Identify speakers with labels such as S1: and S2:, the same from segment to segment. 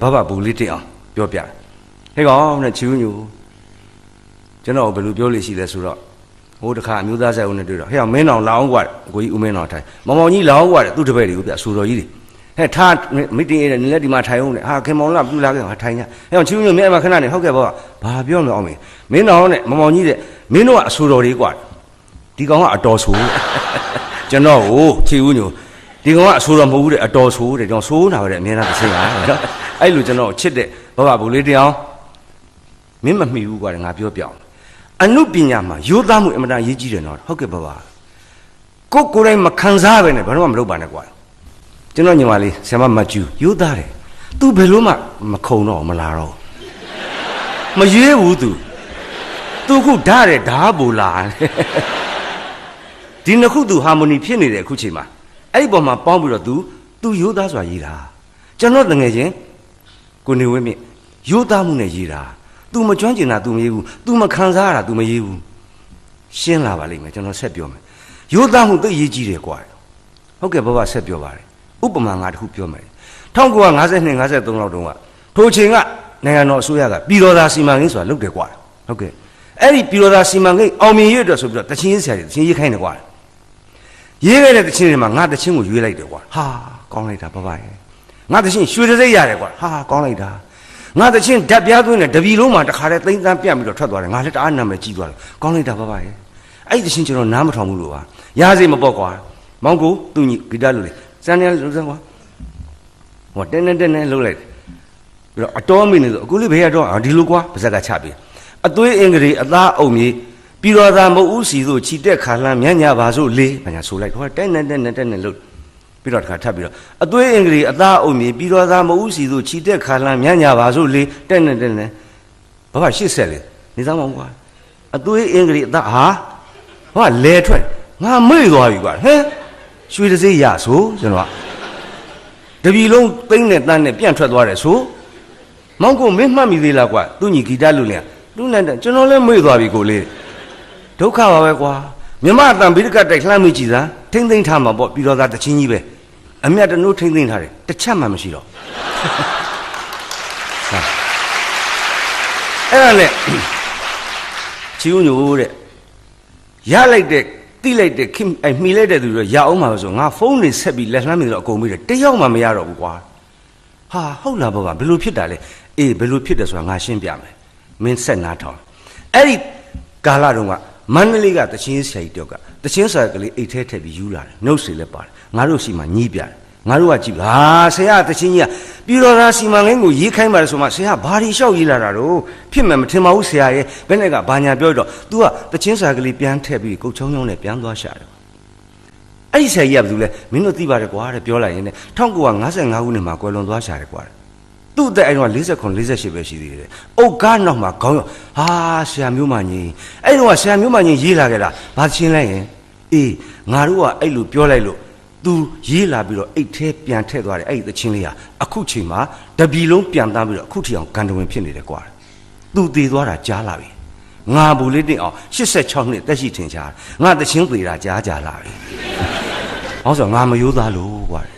S1: ဘဘဘူးလေးတက်အောင်ပြောပြဟဲ့ကောင်နဲ့ချီဦးညိုကျွန်တော်ဘယ်လိုပြောလို့ရှိလဲဆိုတော့ဟိုတခါအမျိုးသားဆိုင်ဦးနဲ့တွေ့တော့ဟဲ့အောင်မင်းတော်လောင်းကွာကိုကြီးဦးမင်းတော်ထိုင်မောင်မောင်ကြီးလောင်းကွာသူ့တပည့်တွေကိုပြအဆူတော်ကြီးတွေဟဲ့ထားမိတင်ရဲ့နည်းလက်ဒီမှာထိုင်အောင်နဲ့ဟာခင်မောင်လာပြူလာခဲ့ဟာထိုင်ကြဟဲ့အောင်ချီဦးညိုမင်းအမခဏနေဟုတ်ကဲ့ဘောဘာပြောမလို့အောင်မင်းမင်းတော်နဲ့မောင်မောင်ကြီးတဲ့မင်းတို့ကအဆူတော်တွေကွာဒီကောင်ကအတော်ဆူကျွန်တော်ကိုချီဦးညို ဒီကောင်ကအဆူတော်မဟုတ်ဘူးတဲ့အတော်ဆိုးတဲ့ကျွန်တော်ဆိုးနာပဲတဲ့အမြင်သားတစ်စိမ့်ပါနော်အဲ့လိုကျွန်တော်ချစ်တဲ့ဘဘဘူးလေးတရားမင်းမမှီဘူးကွာငါပြောပြအောင်အနုပညာမှာရိုးသားမှုအင်မတန်အရေးကြီးတယ်နော်ဟုတ်ကဲ့ဘဘကိုကိုယ်တိုင်မခံစားပဲနဲ့ဘာလို့မှမလုပ်ပါနဲ့ကွာကျွန်တော်ညီမလေးဆရာမမကျူရိုးသားတယ် तू ဘယ်လို့မှမခုံတော့မလာတော့မရွေးဘူး तू तू ခုဓာတ်တယ်ဓာတ်ပူလာဒီနှစ်ခု तू ဟာမိုနီဖြစ်နေတယ်အခုချိန်မှာ အဲ့ဒီပုံမှာပေါင်းပြီးတော့ तू तू ရိုးသားစွာရေးတာကျွန်တော်တငယ်ချင်းကိုနေဝင်းမြင့်ရိုးသားမှုနဲ့ရေးတာ तू မကျွမ်းကျင်တာ तू မရေးဘူး तू မခံစားရတာ तू မရေးဘူးရှင်းလာပါလိမ့်မယ်ကျွန်တော်ဆက်ပြောမယ်ရိုးသားမှုသိရေးကြီးတယ်ကွာဟုတ်ကဲ့ဘဘဆက်ပြောပါတယ်ဥပမာငါတစ်ခုပြောမယ်1952 53လောက်တုန်းကထိုချိန်ကနိုင်ငံတော်အစိုးရကပြည်တော်သာစီမံကိန်းဆိုတာလုပ်တယ်ကွာဟုတ်ကဲ့အဲ့ဒီပြည်တော်သာစီမံကိန်းအောင်မြင်ရတဲ့ဆိုပြီးတော့တချင်းရေးဆရာတွေတချင်းရေးခိုင်းတယ်ကွာ ရေးခဲ့တဲ့တချင်းတွေမှာငါတချင်းကိုရွေးလိုက်တယ်ကွာဟာကောင်းလိုက်တာဘဘရဲ့ငါတချင်းရွှေတစိမ့်ရတယ်ကွာဟာကောင်းလိုက်တာငါတချင်းဓာတ်ပြားသွင်းတယ်တပီလုံးမှာတခါတည်းသိမ့်တန်းပြတ်ပြီးတော့ထွက်သွားတယ်ငါလည်းတအားနာမည်ကြီးသွားတယ်ကောင်းလိုက်တာဘဘရဲ့အဲ့ဒီတချင်းကျွန်တော်နားမထောင်ဘူးလို့ပါရစေမပေါ့ကွာမောင်ကိုသူညီဂီတလို့လေစမ်းနေလို့စမ်းကွာဟောတင်းတင်းတင်းတင်းလှုပ်လိုက်တယ်ပြီးတော့အတော်မိနေဆိုအခုလေးဘေးကတော့အာဒီလိုကွာပါဇက်ကချပြီးအသွေးအင်္ဂရီအသားအုံမြေ ပြီးတော့သာမဟုတ်ဦးစီတို့ခြိတက်ခါလန်းမြညပါစို့လေဘာညာဆိုလိုက်ဟောတင်းတင်းတင်းတင်းတင်းလှုပ်ပြီးတော့တခါထပ်ပြီးတော့အသွေးအင်္ဂရီအသားအုံမြေပြီးတော့သာမဟုတ်ဦးစီတို့ခြိတက်ခါလန်းမြညပါစို့လေတင်းတင်းတင်းတင်းဘာမှရှစ်ဆက်လေနေသားမောင်ကွာအသွေးအင်္ဂရီအသားဟာဟောလဲထွက်ငါမေ့သွားပြီကွာဟဲ့ရွှေတစိရဆိုကျွန်တော်ကတပြီလုံးသိမ့်နဲ့တန်းနဲ့ပြန့်ထွက်သွားတယ်ဆိုမောင်ကိုမင်းမှတ်မိသေးလားကွာသူညီဂီတလူလျံလူနဲ့တည်းကျွန်တော်လည်းမေ့သွားပြီကိုလေး ဒုက္ခပါပဲကွာမြမအတန်ဘိဒကတိုက်လှမ်းမိကြည့်စမ်းထိမ့်သိမ့်ထားမှာပေါ့ပြီးတော့သားတချင်းကြီးပဲအမြတ်တနိုးထိမ့်သိမ့်ထားတယ်တစ်ချက်မှမရှိတော့ဟာအဲ့ဒါနဲ့ချီဦးညိုတဲ့ရလိုက်တဲ့တိလိုက်တဲ့ခင်အဲ့မှီလိုက်တဲ့သူတွေရအောင်မှာဆိုငါဖုန်းနေဆက်ပြီးလက်လှမ်းမိတော့အကုန်ပြီးတယ်တယောက်မှမရတော့ဘူးကွာဟာဟုတ်လားဘောကဘယ်လိုဖြစ်တာလဲအေးဘယ်လိုဖြစ်တယ်ဆိုတာငါရှင်းပြမယ်မင်းဆက်နာထောင်အဲ့ဒီကာလတုန်းက မန္တလေးကတချင်းဆရာကြီးတယောက်ကတချင်းဆရာကလေးအိတ်ထဲထည့်ပြီးယူလာတယ်နှုတ်စီလည်းပါတယ်ငါတို့စီမှာညှိပြတယ်ငါတို့ကကြည့်ဟာဆရာတချင်းကြီးကပြည်တော်သားစီမံကိန်းကိုရေးခိုင်းပါတယ်ဆိုမှဆရာဘာတွေလျှောက်ရေးလာတာတော့ဖြစ်မယ်မထင်ပါဘူးဆရာရဲ့ဘယ်နဲ့ကဘာညာပြောတော့ तू ကတချင်းဆရာကလေးပြန်ထည့်ပြီးကုတ်ချောင်းချောင်းနဲ့ပြန်သွားရှာတယ်အဲ့ဒီဆရာကြီးကဘာလို့လဲမင်းတို့သိပါတယ်ကွာတဲ့ပြောလိုက်ရင်ね1955ခုနှစ်မှာကွယ်လွန်သွားရှာတယ်ကွာ သူ့အသက်အဲ့တော့49 48ပဲရှိသေးတယ်အုတ်ကားနောက်မှာခေါင်းရောက်ဟာဆရာမျိုးမကြီးအဲ့တော့ဆရာမျိုးမကြီးရေးလာခဲ့တာဘာချင်းလဲရင်အေးငါတို့ကအဲ့လိုပြောလိုက်လို့ तू ရေးလာပြီးတော့အိတ်ထဲပြန်ထည့်သွားတယ်အဲ့ဒီသချင်းလေးဟာအခုချိန်မှာတပြီလုံးပြန်သားပြီးတော့အခုထီအောင်ဂန္ဓဝင်ဖြစ်နေတယ်ကွာ तू တည်သွားတာကြားလာပြီငါဘူးလေးတင်အောင်86နှစ်တက်ရှိထင်ရှားငါသချင်းသေးတာကြားကြလာပြီ။ဟောဆိုငါမရိုးသားလို့ကွာ။ဟုတ်ကဲ့။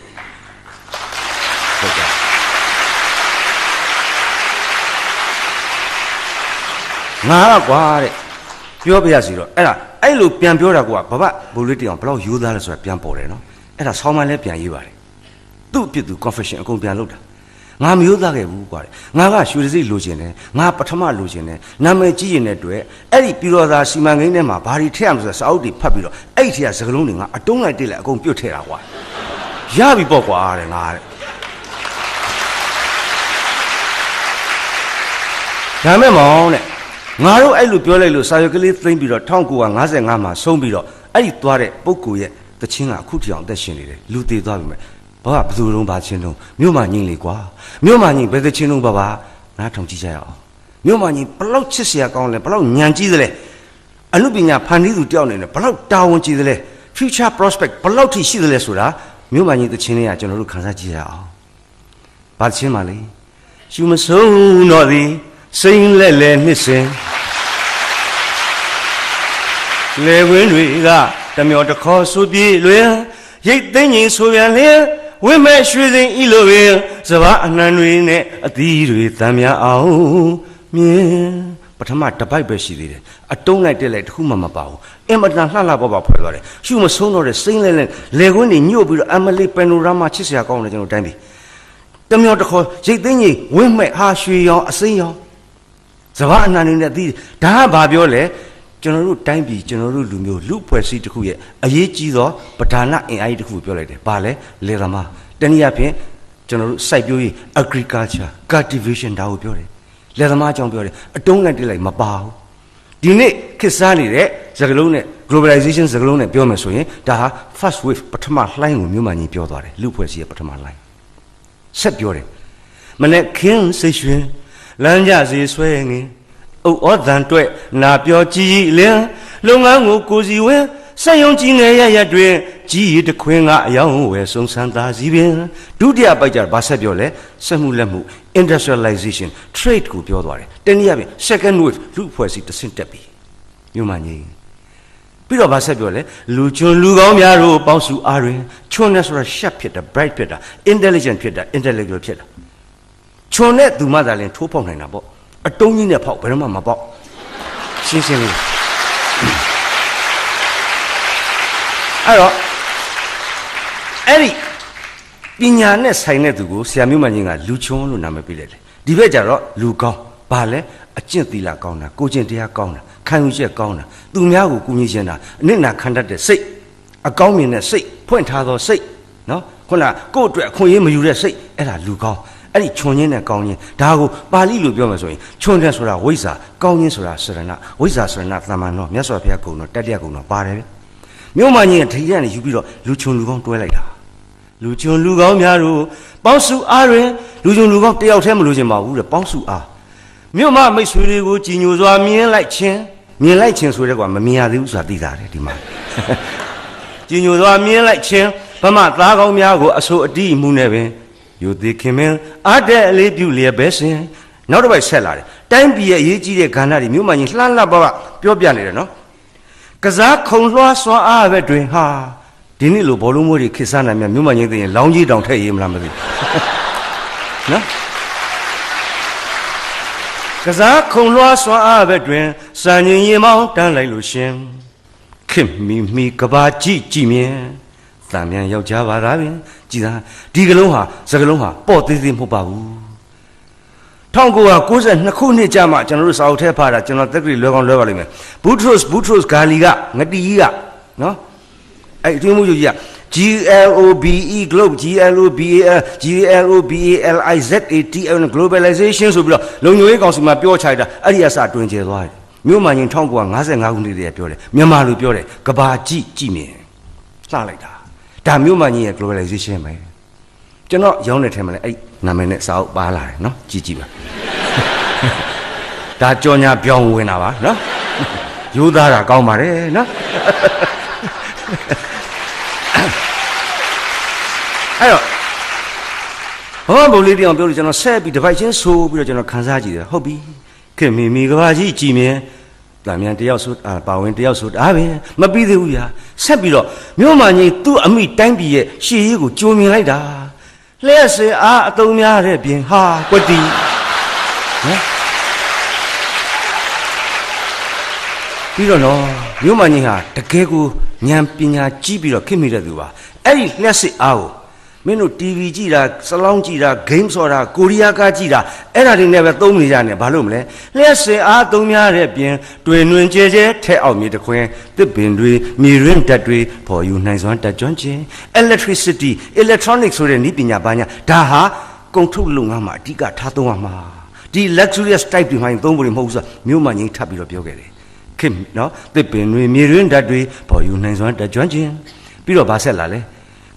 S1: ငါကကွာတဲ့ပြောပြရစီတော့အဲ့ဒါအဲ့လိုပြန်ပြောတာကွာဘဘဘိုးလေးတယောက်ဘယ်လောက်ရိုးသားလဲဆိုတာပြန်ပေါ်တယ်နော်။အဲ့ဒါဆောင်းမန်းလည်းပြန်ရေးပါတယ်။သူ့အဖြစ်သူ confession အကုန်ပြန်လုပ်တာ။ငါမရိုးသားခဲ့ဘူးကွာတဲ့။ငါကရွှေစိတ်လိုချင်တယ်။ငါပထမလိုချင်တယ်။နာမည်ကြီးရင်တဲ့အတွက်အဲ့ဒီပြည်တော်သားစီမံကိန်းထဲမှာဘာတွေထည့်ရမလဲဆိုတော့စာအုပ်တွေဖတ်ပြီးတော့အဲ့ဒီထက်ကစကလုံးတွေငါအတုံးလိုက်တိလိုက်အကုန်ပြုတ်ထည့်တာကွာ။ရပြီပေါ့ကွာတဲ့ငါတဲ့။ဒါမဲ့မောင်တဲ့ ငါတို့အဲ့လိုပြောလိုက်လို့စာရွက်ကလေးသိမ့်ပြီးတော့1955မှာဆုံးပြီးတော့အဲ့ဒီသွားတဲ့ပုဂ္ဂိုလ်ရဲ့တခြင်းကအခုထီအောင်အသက်ရှင်နေတယ်လူသေးသွားပြီမဲ့ဘာကဘယ်သူလုံးဘာချင်းလုံးမြို့မှာညင်လေကွာမြို့မှာညင်ဘယ်တခြင်းလုံးဘာဘာနားထောင်ကြည့်ကြရအောင်မြို့မှာညင်ဘလောက်ချစ်စရာကောင်းလဲဘလောက်ညံကြီးသလဲအမှုပညာဖန်တီးသူတယောက်နေတယ်ဘလောက်တာဝန်ကြီးသလဲ future prospect ဘလောက်ထိရှိသလဲဆိုတာမြို့မှာညင်တခြင်းလေးကကျွန်တော်တို့ခန်းစားကြည့်ရအောင်ဘာတခြင်းပါလဲရှူမဆုံးတော့သည်စိမ့်လက်လက်နှစ်စဉ် လေဝင်းတွေကတမျောတခေါ်ဆူပြေလွင်ရိတ်သိမ့်ကြီးဆိုရန်လျင်ဝိမဲ့ရွှေစိန်ဤလိုပင်စဘာအနှံတွေနဲ့အသီးတွေတမ်းများအောင်မြင်ပထမတစ်ပိုက်ပဲရှိသေးတယ်အတုံးလိုက်တက်လိုက်တစ်ခုမှမပါဘူးအင်မတန်လှလှပပဖွဲ့သွားတယ်ရှုမဆုံးတော့တဲ့စိမ့်လဲလဲလေကွင်းတွေညှို့ပြီးတော့အမလေးပန်နိုရာမာချစ်စရာကောင်းတယ်ကျွန်တော်တိုင်းပြီတမြောင်တစ်ခေါ်ရိတ်သိမ်းကြီးဝိမဲ့ဟာရွှေရောင်အစိမ်းရောင်စဘာအနန္တနဲ့သိဒါကဘာပြောလဲ ကျွန်တော်တို့တိုင်းပြည်ကျွန်တော်တို့လူမျိုးလူဖွဲ့စည်းတစ်ခုရဲ့အရေးကြီးသောပဓာနအင်အားကြီးတစ်ခုကိုပြောလိုက်တယ်။ဘာလဲလေသမားတနည်းအားဖြင့်ကျွန်တော်တို့စိုက်ပျိုးရေး agriculture cultivation ဒါကိုပြောတယ်။လေသမားအကြောင်းပြောတယ်အတုံးနဲ့တိလိုက်မပါဘူး။ဒီနေ့ခေတ်စားနေတဲ့စကလုံးနဲ့ globalization စကလုံးနဲ့ပြောမယ်ဆိုရင်ဒါဟာ first wave ပထမလှိုင်းကိုမြို့မှန်ကြီးပြောသွားတယ်လူဖွဲ့စည်းရဲ့ပထမလှိုင်းဆက်ပြောတယ်မနဲ့ခင်းစိတ်ရွှင်လမ်းကြစီဆွဲငင် အုတ်ဩတန်တွဲ့နာပြောကြည်လင်းလုပ်ငန်းကိုကိုစီဝဲဆက်ယုံကြည်ငယ်ရရတွင်ကြီးရတခွင်းကအယောင်ဝယ်ဆုံးဆန်းသာစီပင်ဒုတိယပိုက်ကြဘာဆက်ပြောလဲစက်မှုလက်မှု industrialization trade ကိုပြောသွားတယ်တနည်းအားဖြင့် second wave လူဖွဲ့စည်းတစ်ဆင့်တက်ပြီမြို့မှန်ကြီးပြီးတော့ဗာဆက်ပြောလဲလူချွန်လူကောင်းများတို့ပေါင်းစုအားတွင်ချွန်နဲ့ဆိုတာ sharp ဖြစ်တာ bright ဖြစ်တာ intelligent ဖြစ်တာ intellectual ဖြစ်တာချွန်နဲ့သူမှသာလင်ထိုးပေါက်နိုင်တာပေါ့ အတုံးကြီးနဲ့ဖောက်ဘယ်တော့မှမပေါက်ရှင်းရှင်းလေးအဲ့တော့အဲ့ဒီပညာနဲ့ဆိုင်တဲ့သူကိုဆရာမျိုးမင်းကြီးကလူချွန်လို့နာမည်ပေးလိုက်တယ်ဒီဘက်ကျတော့လူကောင်းဘာလဲအကျင့်သီလကောင်းတာကိုကျင့်တရားကောင်းတာခံယူချက်ကောင်းတာသူများကိုကူညီခြင်းတာအနစ်နာခံတတ်တဲ့စိတ်အကောင်းမြင်တဲ့စိတ်ဖွင့်ထားသောစိတ်နော်ခုနကကိုယ့်အတွက်အခွင့်အရေးမယူတဲ့စိတ်အဲ့ဒါလူကောင်း အဲ့ဒီခြုံခြင်းနဲ့ကောင်းခြင်းဒါကိုပါဠိလိုပြောမယ်ဆိုရင်ခြုံတယ်ဆိုတာဝိဇ္ဇာကောင်းခြင်းဆိုတာစရဏဝိဇ္ဇာစရဏသမ္မာနောမြတ်စွာဘုရားကုံတော်တတ္တရကုံတော်ပါတယ်ဗျမြို့မကြီးကထိရနဲ့ယူပြီးတော့လူခြုံလူကောင်းတွဲလိုက်တာလူချွန်လူကောင်းများတို့ပေါင်းစုအားတွင်လူချွန်လူကောင်းတယောက်တည်းမလို့ချင်ပါဘူးတဲ့ပေါင်းစုအားမြို့မမိတ်ဆွေတွေကိုကြည်ညိုစွာမြင်လိုက်ခြင်းမြင်လိုက်ခြင်းဆိုတဲ့ကွာမမြင်ရသေးဘူးဆိုတာသိတာတယ်ဒီမှာကြည်ညိုစွာမြင်လိုက်ခြင်းဗမာသားကောင်းများကိုအဆိုအတိအမှုနဲ့ပင် ယူသည်ခင်မင်းအားတဲ့အလေးပြုလျက်ပဲစဉ်နောက်တစ်ပိုက်ဆက်လာတယ်တိုင်းပြည်ရဲ့အရေးကြီးတဲ့ကဏ္ဍတွေမြို့မကြီးလှလှပပပြောပြနေတယ်နော်ကစားခုံလွှားစွာအားပဲတွင်ဟာဒီနေ့လိုဘောလုံးမွေးတွေခေတ်စားနိုင်မြတ်မြို့မငိမ့်သိရင်လောင်းကြီးတောင်ထည့်ရေးမလားမသိဘူးနော်ကစားခုံလွှားစွာအားပဲတွင်စံရင်ရင်မောင်းတန်းလိုက်လို့ရှင်ခင်မီမီကဘာကြည့်ကြည့်မြင် တံမြန်ယောက်ျားပါသားပင်ကြည်သာဒီကလုံးဟာစကလုံးဟာပေါ့သေးသေးမဟုတ်ပါဘူး1992ခုနှစ်ကြာမှကျွန်တော်တို့စာအုပ်ထဲဖားတာကျွန်တော်တက်ကလေးလွယ်ကောင်းလွယ်ပါလိမ့်မယ်ဘူထရိုစ်ဘူထရိုစ်ဂါလီကငတီကြီးကနော်အဲ့အတွင်းမှုကြီးက G L O B E globe G L O B A L G L O B A L I Z A T L globalization ဆိုပြီးတော့လုံညိုရေးကောင်စီမှာပြောချလိုက်တာအဲ့ဒီအစတွင်ကျဲသွားတယ်မြို့မှန်ရင်1955ခုနှစ်တည်းကပြောတယ်မြန်မာလိုပြောတယ်ကဘာကြည့်ကြည့်မြင်လှလိုက်တာ ဒါမြို့မှန်ကြီးရဲ့ globalization ပဲကျွန်တော်ရောင်းတဲ့ထဲမှာလည်းအဲ့နာမည်နဲ့စာအုပ်ပါလာတယ်နော်ကြည့်ကြည့်ပါဒါကြော်ညာပြောင်းဝင်တာပါနော်ရိုးသားတာကောင်းပါတယ်နော်အဲ့တော့ဘာမှမလေးတောင်ပြောလို့ကျွန်တော်ဆက်ပြီးတစ်ပိုက်ချင်းဆိုးပြီးတော့ကျွန်တော်ခန်းစားကြည့်တယ်ဟုတ်ပြီခင်မီမီကဘာကြီးကြည်မြင် တံမြန်တယောက်ဆိုအာပါဝင်တယောက်ဆိုဒါပဲမပြီးသေးဘူးညာဆက်ပြီးတော့မြို့မှန်ကြီးသူ့အမိတိုင်းပြည်ရဲ့ရှေ့ရေးကိုကြိုမြင်လိုက်တာလျှက်စင်အားအတုံးများတဲ့ပြင်ဟာကွတီနော်ပြီးတော့နော်မြို့မှန်ကြီးဟာတကယ်ကိုဉာဏ်ပညာကြီးပြီးတော့ခင်မိတဲ့သူပါအဲ့ဒီလျှက်စစ်အားကို မင်းတို့ TV ကြည့်တာစလောင်းကြည့်တာ game ဆော်တာကိုရီးယားကားကြည့်တာအဲ့ဒါတွေနဲ့ပဲသုံးနေကြတယ်ဘာလို့မလဲလျှက်စင်အားသုံးများတဲ့ပြင်တွင်တွင်ကျဲကျဲထဲအောင်မြေတခွင်းတစ်ပင်တွေမြေရင်းဓာတ်တွေပေါ်ယူနိုင်စွမ်းတက်ကြွခြင်း electricity electronic ဆိုတဲ့နည်းပညာပညာဒါဟာကုန်ထုတ်လုပ်ငန်းမှာအဓိကထားသုံးရမှာဒီ luxurious type တွေမှရင်သုံးဖို့မဟုတ်ဘူးဆိုမြို့မှငိမ့်ထပ်ပြီးတော့ပြောခဲ့တယ်ခင်နော်တစ်ပင်တွေမြေရင်းဓာတ်တွေပေါ်ယူနိုင်စွမ်းတက်ကြွခြင်းပြီးတော့ဗာဆက်လာလဲ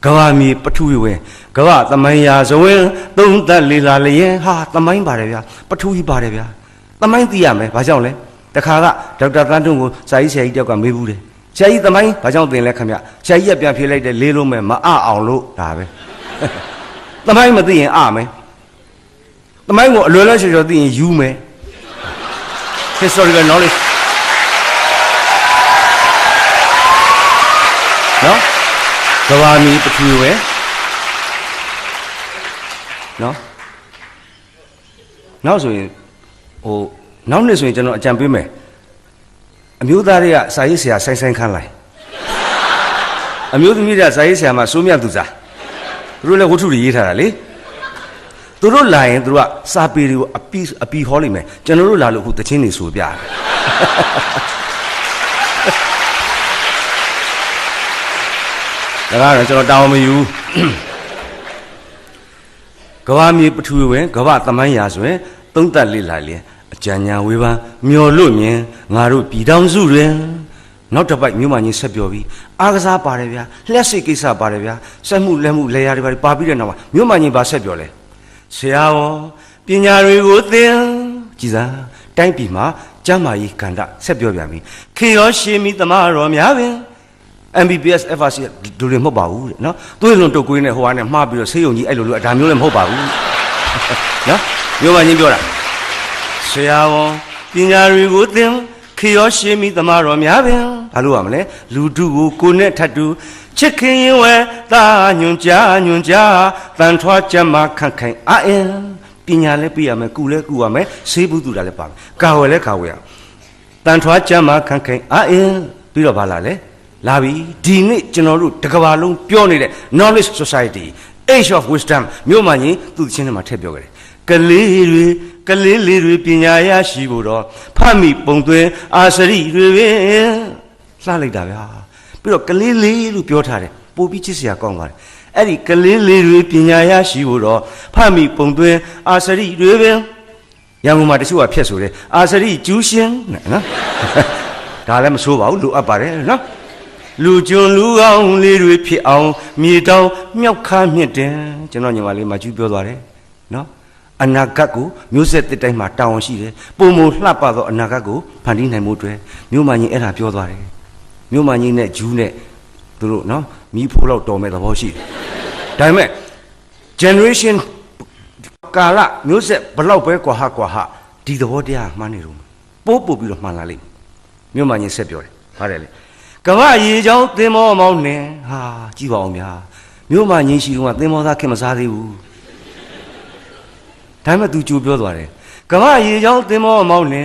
S1: ကဘာမီပထူဝင်းကဘာသမိုင်းရာဇဝင်းသုံးသက်လေလာလျင်ဟာသမိုင်းပါတယ်ဗျာပထူကြီးပါတယ်ဗျာသမိုင်းသိရမယ်ဘာကြောင့်လဲတခါကဒေါက်တာတန်းထွန်းကိုစာရေးဆရာကြီးတယောက်ကမေးဘူးတယ်ဆရာကြီးသမိုင်းဘာကြောင့်သင်လဲခင်ဗျဆရာကြီးကပြန်ဖြေလိုက်တယ်လေးလုံးမဲ့မအအောင်လို့ဒါပဲသမိုင်းမသိရင်အမယ်သမိုင်းကိုအလွယ်လွယ်ချောချောသိရင်ယူမယ် historical knowledge နော် ကဘာမီပထူဝဲနော်နောက်ဆိုရင်ဟိုနောက်နှစ်ဆိုရင်ကျွန်တော်အကြံပေးမယ်အမျိုးသားတွေကစာရေးဆရာဆိုင်ဆိုင်ခန်းလိုက်အမျိုးသမီးတွေကစာရေးဆရာမှာစိုးမြတ်သူစားသူတို့လည်းဝတ္ထုတွေရေးထားတာလေသူတို့လာရင်သူတို့ကစာပေတွေကိုအပီအပီဟောလိမ့်မယ်ကျွန်တော်တို့လာလို့အခုတချင်းတွေဆိုပြတယ် ဒါကတော့ကျွန်တော်တောင်းမယူဘူးကဘာမြေပထူဝင်ကဘာသမိုင်းရာဆိုရင်သုံးသက်လေးလာလျင်အကြံဉာဏ်ဝေဖန်မျော်လွတ်မြင်ငါတို့ပြည်တောင်စုတွင်နောက်တစ်ပိုက်မြို့မကြီးဆက်ပြောပြီးအားကစားပါတယ်ဗျာလျှက်စိတ်ကိစ္စပါတယ်ဗျာစက်မှုလက်မှုလေယာတွေပါပါပြီးတဲ့နောက်မှာမြို့မကြီးပါဆက်ပြောလဲဆရာဝန်ပညာတွေကိုသင်ကြည်စားတိုင်းပြည်မှာကျမ်းမာရေးကန္တဆက်ပြောပြန်ပြီခေရောရှေမီသမားတော်များပင် MBBS FRC ဒူတွေမဟုတ်ပါဘူးတဲ့နော်သွေးလွန်တုတ်ကွေးနဲ့ဟိုဟာနဲ့မှားပြီးတော့ဆေးရုံကြီးအဲ့လိုလိုဒါမျိုးလည်းမဟုတ်ပါဘူးနော်မျိုးမချင်းပြောတာဆရာဝန်ပညာတွေကိုသင်ခေရောရှေမီသမားတော်များပင်ဘာလို့ရမလဲလူတုကိုကိုနဲ့ထတ်တူချစ်ခင်ရင်ဝဲသာညွန်ကြားညွန်ကြားတန်ထွားကြမ်းမာခန့်ခိုင်အာအင်ပညာလည်းပြရမယ်ကုလည်းကုရမယ်ဆေးဘူးတူတာလည်းပါမယ်ကာဝယ်လည်းကာဝယ်ရတန်ထွားကြမ်းမာခန့်ခိုင်အာအင်ပြီးတော့ဘာလာလဲ လာပြီဒီနေ့ကျွန်တော်တို့တစ်ကမ္ဘာလုံးပြောနေတဲ့ knowledge society age of wisdom မြို့မှာကြီးသူ့ချင်းထဲမှာထည့်ပြောခဲ့တယ်ကလေးတွေကလေးလေးတွေပညာရရှိဖို့တော့ဖတ်မိပုံသွင်းအာစရိတွေပဲလှလိုက်တာဗျာပြီးတော့ကလေးလေးလို့ပြောထားတယ်ပို့ပြီးချစ်စရာကောင်းပါတယ်အဲ့ဒီကလေးလေးတွေပညာရရှိဖို့တော့ဖတ်မိပုံသွင်းအာစရိတွေပဲရန်ကုန်မှာတချို့ကဖြက်ဆိုတယ်အာစရိကျူးရှင်နဲ့နော်ဒါလည်းမဆိုးပါဘူးလိုအပ်ပါတယ်နော် လူကျွန်းလူကောင်းလေးတွေဖြစ်အောင်မြေတောင်မြောက်ခါမြင့်တယ်ကျွန်တော်ညီမလေးမကျူးပြောသွားတယ်နော်အနာဂတ်ကိုမျိုးဆက်တစ်တိုင်းမှာတာဝန်ရှိတယ်ပုံမလှပသောအနာဂတ်ကိုဖန်တီးနိုင်မှုအတွက်မြို့မကြီးအဲ့ဒါပြောသွားတယ်မြို့မကြီးနဲ့ဂျူးနဲ့သူတို့နော်မိဖိုးလောက်တော်မဲ့သဘောရှိတယ်ဒါပေမဲ့ generation ကာလမျိုးဆက်ဘလောက်ပဲကွာဟကွာဟဒီသဘောတရားမှန်းနေတော့ပိုးပို့ပြီးတော့မှန်လာလိမ့်မယ်မြို့မကြီးဆက်ပြောတယ်ဟုတ်တယ်လေ ကမ္ဘာရေချောင်းသင်္ဘောမောင်းနေဟာကြည့်ပါအောင်ဗျာမြို့မှာငင်းရှိတော့သင်္ဘောသားခင်မစားသေးဘူးဒါပေမဲ့ तू ကြိုပြောသွားတယ်ကမ္ဘာရေချောင်းသင်္ဘောမောင်းနေ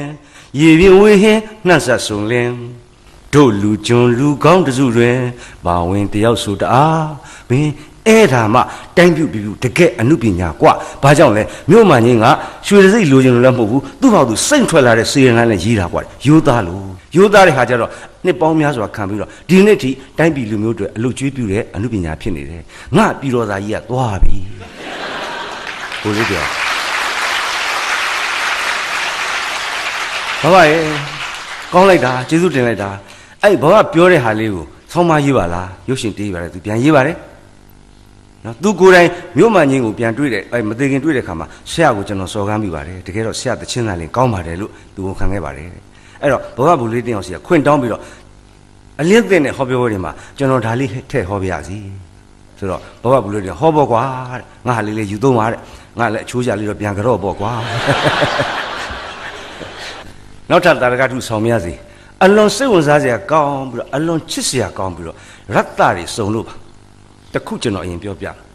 S1: ရေပြင်းဝေဟင်းနှက်ဆက်ဆုံလင်းတို့လူကျွန်းလူကောင်းတစုတွင်ဘာဝင်တယောက်ဆိုတအားဘင်းအဲ့ဒါမှတိုင်းပြုတ်ပြုတ်တကယ်အမှုပညာกว่าဘာကြောင့်လဲမြို့မှချင်းကရွှေတစိတ်လိုချင်လို့လည်းမဟုတ်ဘူးသူ့ဘာသူစိတ်ထွက်လာတဲ့စေရန်လည်းရေးတာกว่าရိုးသားလို့ ရိုးသားတဲ့ခါကျတော့နှစ်ပေါင်းများစွာခံပြီးတော့ဒီနေ့ထိတိုင်းပြည်လူမျိုးတွေအလုကျွေးပြုတဲ့အမှုပညာဖြစ်နေတယ်ငါပြည်တော်သားကြီးကသွားပြီကိုလေးပြောဘာပါရဲ့ကောင်းလိုက်တာကျေးဇူးတင်လိုက်တာအဲ့ဘာကပြောတဲ့ဟာလေးကိုဆောင်းမရေးပါလားရုပ်ရှင်တေးပါတယ်သူပြန်ရေးပါတယ်နော်သူကိုယ်တိုင်မြို့မှန်ချင်းကိုပြန်တွေ့တယ်အဲမသေးခင်တွေ့တဲ့ခါမှာဆရာကိုကျွန်တော်စော်ကားမိပါတယ်တကယ်တော့ဆရာတချင်းသားလေးကောင်းပါတယ်လို့သူကိုခံခဲ့ပါတယ်တဲ့ အဲ့တော့ဘောကဘူလေးတင်အောင်ဆရာခွင့်တောင်းပြီးတော့အလင်းသင်တဲ့ဟောပြောပွဲတွေမှာကျွန်တော်ဒါလေးထည့်ဟောပြရစီဆိုတော့ဘောကဘူလေးတင်ဟောပေါ့ကွာတဲ့ငါဟာလေးလေးယူသုံးပါတဲ့ငါလည်းအချိုးချလေးတော့ပြန်ကြော့ပေါ့ကွာနောက်ထပ်တာရကထုဆောင်မရစီအလွန်စိတ်ဝင်စားစရာကောင်းပြီးတော့အလွန်ချစ်စရာကောင်းပြီးတော့ရတ္တတွေစုံလို့ပါတခုကျွန်တော်အရင်ပြောပြမယ်